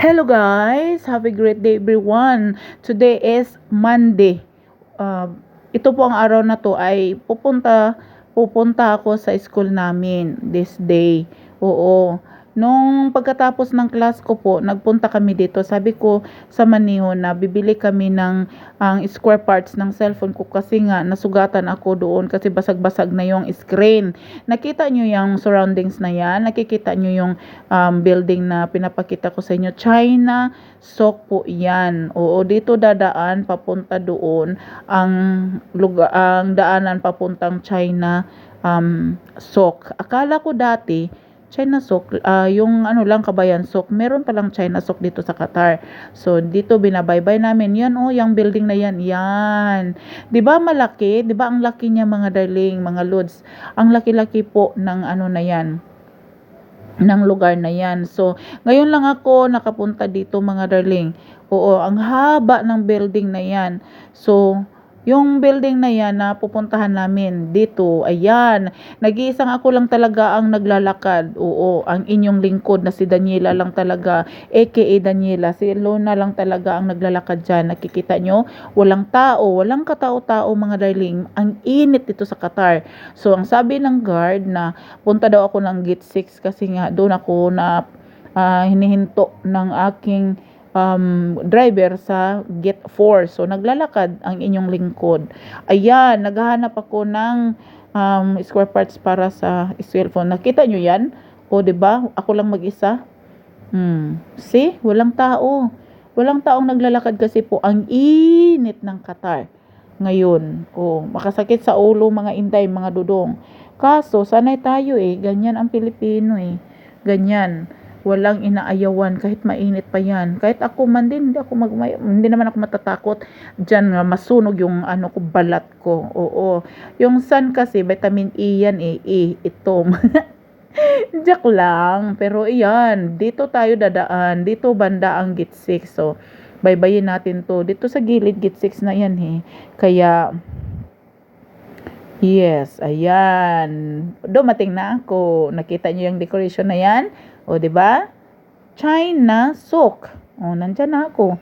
Hello guys! Have a great day everyone! Today is Monday. Uh, ito po ang araw na to ay pupunta pupunta ako sa school namin this day. Oo. Nung pagkatapos ng class ko po, nagpunta kami dito. Sabi ko sa Maniho na bibili kami ng ang square parts ng cellphone ko kasi nga nasugatan ako doon kasi basag-basag na yung screen. Nakita nyo yung surroundings na yan? Nakikita nyo yung um, building na pinapakita ko sa inyo? China Sok po yan. Oo, dito dadaan papunta doon ang lugar, ang daanan papuntang China um, Sok. Akala ko dati China Sok, uh, yung ano lang Kabayan Sok, meron palang China Sok dito sa Qatar. So dito binabaybay namin. Yan oh, yung building na yan. Yan. 'Di ba malaki? 'Di ba ang laki niya mga darling, mga lods. Ang laki-laki po ng ano na yan ng lugar na yan. So, ngayon lang ako nakapunta dito mga darling. Oo, ang haba ng building na yan. So, yung building na yan na pupuntahan namin dito, ayan, nag-iisang ako lang talaga ang naglalakad. Oo, ang inyong lingkod na si Daniela lang talaga, aka Daniela, si Lona lang talaga ang naglalakad dyan. Nakikita nyo, walang tao, walang katao-tao mga darling. Ang init dito sa Qatar. So, ang sabi ng guard na punta daw ako ng gate 6 kasi nga doon ako na uh, hinihinto ng aking um, driver sa gate 4. So, naglalakad ang inyong lingkod. Ayan, naghahanap ako ng um, square parts para sa cellphone. Nakita nyo yan? O, ba diba? Ako lang mag-isa. Hmm. See? Walang tao. Walang taong naglalakad kasi po ang init ng Qatar ngayon. O, makasakit sa ulo mga inday, mga dudong. Kaso, sanay tayo eh. Ganyan ang Pilipino eh. Ganyan walang inaayawan kahit mainit pa yan kahit ako man din hindi ako mag hindi naman ako matatakot diyan nga masunog yung ano ko balat ko oo yung sun kasi vitamin E yan eh E itom Joke lang. Pero iyan, dito tayo dadaan. Dito banda ang gate 6. So, baybayin natin to. Dito sa gilid gate 6 na yan eh. Kaya, yes, ayan. Dumating na ako. Nakita niyo yung decoration na yan? O, ba? China sock. O, nandyan na ako.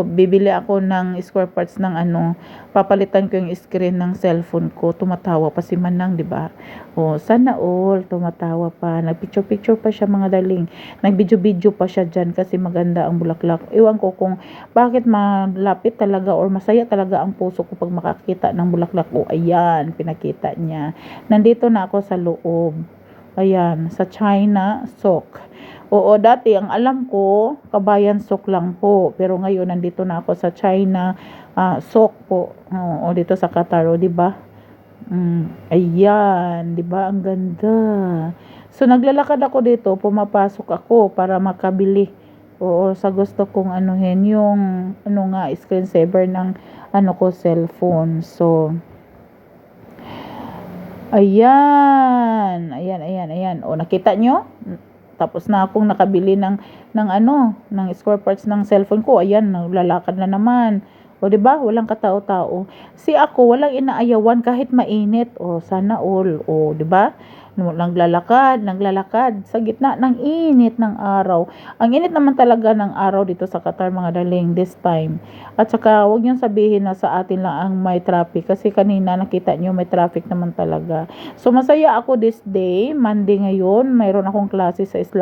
Bibili ako ng square parts ng ano, papalitan ko yung screen ng cellphone ko. Tumatawa pa si Manang, di ba? O, sana all, tumatawa pa. Nagpicture-picture pa siya mga darling. Nagbidyo-video pa siya dyan kasi maganda ang bulaklak. Iwan ko kung bakit malapit talaga or masaya talaga ang puso ko pag makakita ng bulaklak. O, ayan, pinakita niya. Nandito na ako sa loob. Ayan, sa China, sok. Oo, dati ang alam ko, kabayan sok lang po. Pero ngayon nandito na ako sa China, uh, sok po. Oo, dito sa Qatar, o, di ba? Mm, ayan, di ba? Ang ganda. So naglalakad ako dito, pumapasok ako para makabili. Oo, sa gusto kong anuhin yung ano nga screensaver ng ano ko cellphone. So Ayan. Ayan, ayan, ayan. O, nakita nyo? Tapos na akong nakabili ng, ng ano, ng square parts ng cellphone ko. Ayan, naglalakad na naman. O, ba? Walang katao-tao. Si ako, walang inaayawan kahit mainit. O, sana all. O, ba? Naglalakad, naglalakad sa gitna ng init ng araw. Ang init naman talaga ng araw dito sa Qatar mga daling this time. At saka wag niyo sabihin na sa atin lang ang may traffic kasi kanina nakita niyo may traffic naman talaga. So masaya ako this day, Monday ngayon, mayroon akong klase sa Islam